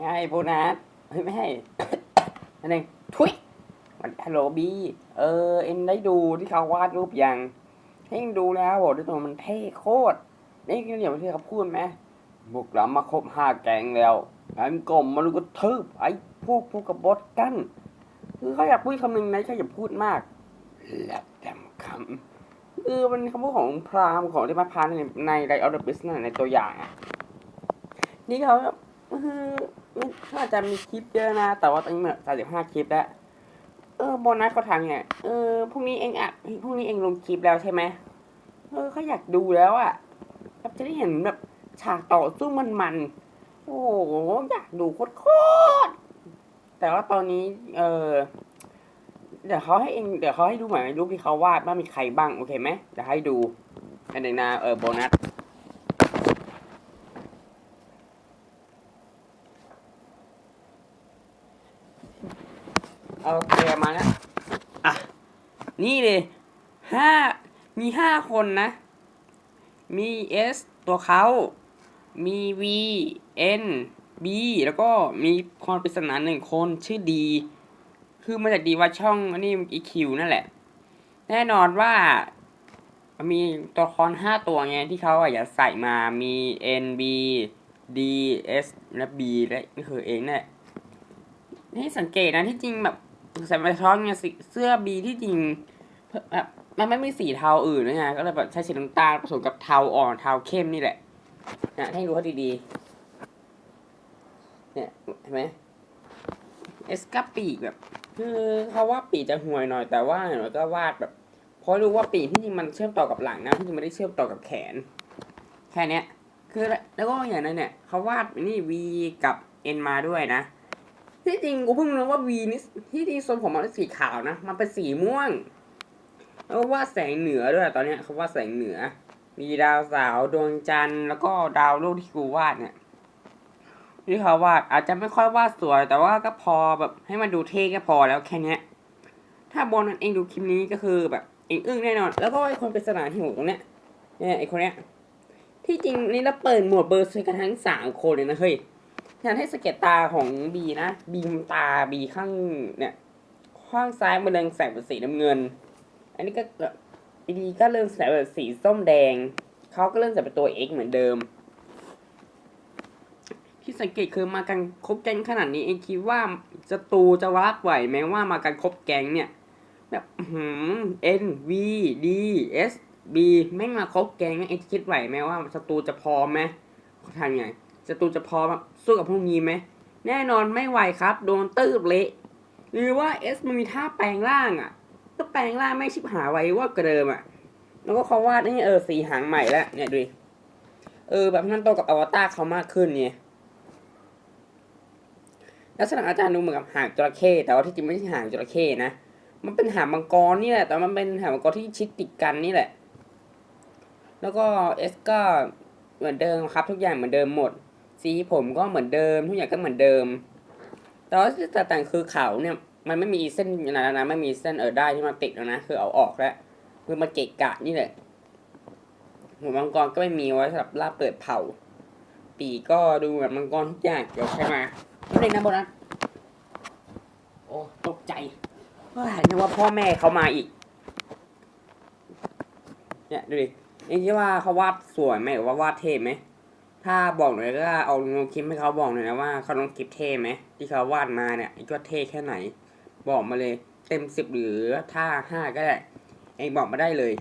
ไงโบนัสเฮ้ยไม่ให้ นั่นเองทุยมันฮัลโหลบีเออ เอ็นได้ดูที่เขาวาดรูปยังให้เอ็งดูแล้วบอกด้วยตัวมันเท่โคตร นี่ก็อย่างที่เขาพูดไหมบุกหลังมาครบห้าแกงแล้วไอ้กลมมันก็ทึบไอ้พวกพวกกับบดกันคือเขาอยากพูดคำหนึ่งนะเขาอย่าพูดมากแลบแดมคำคือมันคำพูดของพราหมณ์ของที่มาพานในในไดออร์บิสในตัวอย่างอะนี่เขาเออ น่าจะมีคลิปเยอะนะ แต่ว่าตอนนี้เหมือนสามสิบห้าคลิปแล้ว เออโบนัสเขาถามไงเออพรุ่งนี้เองอะพรุ่งนี้เองลงคลิปแล้วใช่ไหมเออเขาอยากดูแล้วอะแบบจะได้เห็นแบบฉากต่อสู้มันๆโอ้โหอยากดูโคตรแต่ว่าตอนนี้ เออเดี๋ยวเขาให้เองเดี๋ยวเขาให้ดูหมือนรูปที่เขาวาดว่ามีใครบ้างโอเคไหมเดี๋ยวให้ดูอันหนึ่งนะเออโบนัส โอเคมาแล้วอะ นี่เลยห้ามีห้าคนนะ มี S ตัวเขามี V N B แล้วก็มีคนปริศนาหนึ่งคนชื่อดี คือมาจากดีว่าช่องอันนี้อีคิวนั่นแหละ แน่นอนว่ามีตัวละครห้าตัวไงที่เขาอยากใส่มามี N B D S และ B และนี่คือเองนั่นแหละให้สังเกตนะที่จริงแบบ ใส่มาท้องเนี่ยสเสื้อบีที่จริงแบบมันไม่มีสีเทาอื่นนะไงก็เลยแบบใช้สีน้ำตาลผสมกับเทาอ่อนเทาเข้มนี่แหละนะให้ดูเขาดีๆเนี่ยเห็นไหมเอสกาปีกแบบ คือเขาว่าปีกจะห่วยหน่อยแต่ว่าอย่างน้อยก็วาดแบบเพราะรู้ว่าปีกที่จริงมันเชื่อมต่อกับหลังนะที่จริงไม่ได้เชื่อมต่อกับแขน แค่เนี้ยคือแล้วก็อย่างนั้นเนี่ยเขาวาดนี่ V กับ N มาด้วยนะ ที่จริงกูเพิ่งรู้ว่า V นี่ที่จริงทรงผมมันเป็นสีขาวนะ มันเป็นสีม่วงแล้วก็วาดแสงเหนือด้วยตอนเนี้ยเขาวาดแสงเหนือ มีดาวเสาวดวงจันทร์แล้วก็ดาวโลกที่กูวาดเนี่ยที่เขาวาดอาจจะไม่ค่อยวาดสวย แต่ว่าก็พอแบบให้มันดูเท่ก็พอแล้วแค่เนี้ย ถ้าบอลนั้นเองดูคลิปนี้ก็คือแบบเองอึ้งแน่นอน แล้วก็ไอคนเปริศนาที่อยู่ตรงเนี้ยเนี่ยไอคนเนี้ยที่จริงนี่เราเปิดหมวดเบอร์สวยกันทั้งสามคนเลยนะเฮ้ย อยากให้สเก็ตตาของบีนะ บีมตาบีข้างเนี่ยข้างซ้ายมันเรืองแสงเป็นสีน้ำเงิน อันนี้ก็บีก็เริ่มแสงเป็นสีส้มแดง เขาก็เริ่มแสงเป็นตัว X เหมือนเดิม ที่สังเกตคือมากันคบแก๊งขนาดนี้เองคิดว่าจะตูจะวักไหวไหมว่ามากันคบแก๊งเนี่ยแบบหืม N V D S B ไม่งมาคบแก๊งเองคิดไหวไหมว่าสตูจะพอไหมเขาทำไง ศัตรูจะพร้อมสู้กับพวกนี้ไหม แน่นอนไม่ไหวครับ โดนตืบเละ หรือว่าเอสมันมีท่าแปลงร่างอะ ก็แปลงร่างไม่ชิบหายไว้ว่ากระเดิมอะ แล้วก็เขาวาดนี่เออสีหางใหม่แล้วเนี่ยดูเออแบบนั้นโตกับอวตารเขามากขึ้นเนี่ยลักษณะอาจารย์ดูเหมือนกับหางจระเข้แต่ว่าที่จริงไม่ใช่หางจระเข้นะมันเป็นหางมังกรนี่แหละ แต่มันเป็นหางมังกรที่ชิดติดกันนี่แหละ แล้วก็เอสก็เหมือนเดิมครับ ทุกอย่างเหมือนเดิมหมด สีผมก็เหมือนเดิมทุกอย่างก็เหมือนเดิม แต่ว่าที่แตกต่างคือเขาเนี่ย มันไม่มีเส้นนะนะไม่มีเส้นเออได้ที่มันติดแล้วนะคือเอาออกแล้วคือมาเกะกะนี่แหละหัวมังกรก็ไม่มีไว้สำหรับล่าเปิดเผา ปีก็ดูแบบมังกรทุกอย่างเดี๋ยวใช่มาไม่เลยนะโบนัสโอ้ตกใจว่านึกว่าพ่อแม่เขามาอีก เนี่ยดูดิเอ็งคิดว่าเขาวาดสวยไหมหรือว่าวาดเท่ไหม ถ้าบอกหน่อยก็เอาลงคลิปให้เขาบอกหน่อยนะว่าเขาลงคลิปเท่ไหมที่เขาวาดมาเนี่ยก็เท่แค่ไหน บอกมาเลย เต็มสิบหรือถ้าห้าก็ได้เองบอกมาได้เลย